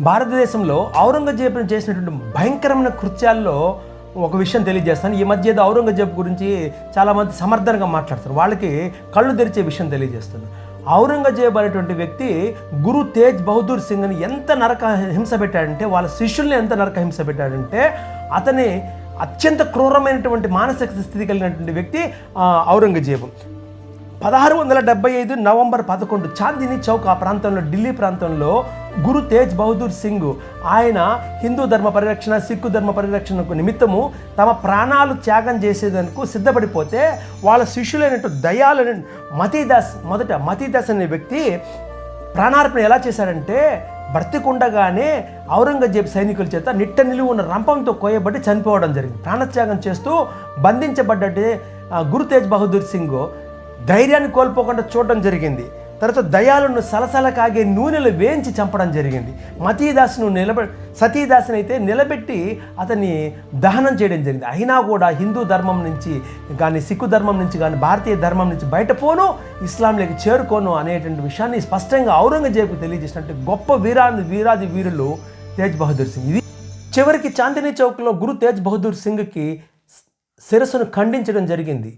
భారతదేశంలో ఔరంగజేబును చేసినటువంటి భయంకరమైన కృత్యాల్లో ఒక విషయం తెలియజేస్తాను. ఈ మధ్య ఏదో ఔరంగజేబు గురించి చాలామంది సమర్థనగా మాట్లాడతారు వాళ్ళకి కళ్ళు తెరిచే విషయం తెలియజేస్తాను. ఔరంగజేబు అనేటువంటి వ్యక్తి గురు తేజ్ బహదూర్ సింగ్ని ఎంత నరక హింస పెట్టాడంటే వాళ్ళ శిష్యుల్ని ఎంత నరక హింస పెట్టాడంటే అతని అత్యంత క్రూరమైనటువంటి మానసిక స్థితి కలిగినటువంటి వ్యక్తి ఔరంగజేబు. పదహారు వందల డెబ్బై ఐదు నవంబర్ పదకొండు చాందిని చౌక్ ఆ ప్రాంతంలో ఢిల్లీ ప్రాంతంలో గురు తేజ్ బహదూర్ సింగ్ ఆయన హిందూ ధర్మ పరిరక్షణ సిక్కు ధర్మ పరిరక్షణకు నిమిత్తము తమ ప్రాణాలు త్యాగం చేసేందుకు సిద్ధపడిపోతే వాళ్ళ శిష్యులైనట్టు దయాలని మతీదాస్ మొదట మతీదాస్ అనే వ్యక్తి ప్రాణార్పణ ఎలా చేశారంటే బ్రతికుండగానే ఔరంగజేబ్ సైనికుల చేత నిట్ట నిలువు ఉన్న రంపంతో కోయబడి చనిపోవడం జరిగింది. ప్రాణత్యాగం చేస్తూ బంధించబడ్డట్టే గురు తేజ్ బహదూర్ సింగ్ ధైర్యాన్ని కోల్పోకుండా చూడడం జరిగింది. తర్వాత దయాలను సలసల కాగే నూనెలు వేయించి చంపడం జరిగింది. మతీదాసును నిలబె సతీదాసుని అయితే నిలబెట్టి అతన్ని దహనం చేయడం జరిగింది. అయినా కూడా హిందూ ధర్మం నుంచి కానీ సిక్కు ధర్మం నుంచి కానీ భారతీయ ధర్మం నుంచి బయట పోను ఇస్లాంలోకి చేరుకోను అనేటువంటి విషయాన్ని స్పష్టంగా ఔరంగజేబుకు తెలియజేసినట్టు గొప్ప వీరాది వీరాది వీరులు తేజ్ బహదూర్ సింగ్. ఇది చివరికి చాందినీ చౌక్లో గురు తేజ్ బహదూర్ సింగ్కి శిరస్సును ఖండించడం జరిగింది.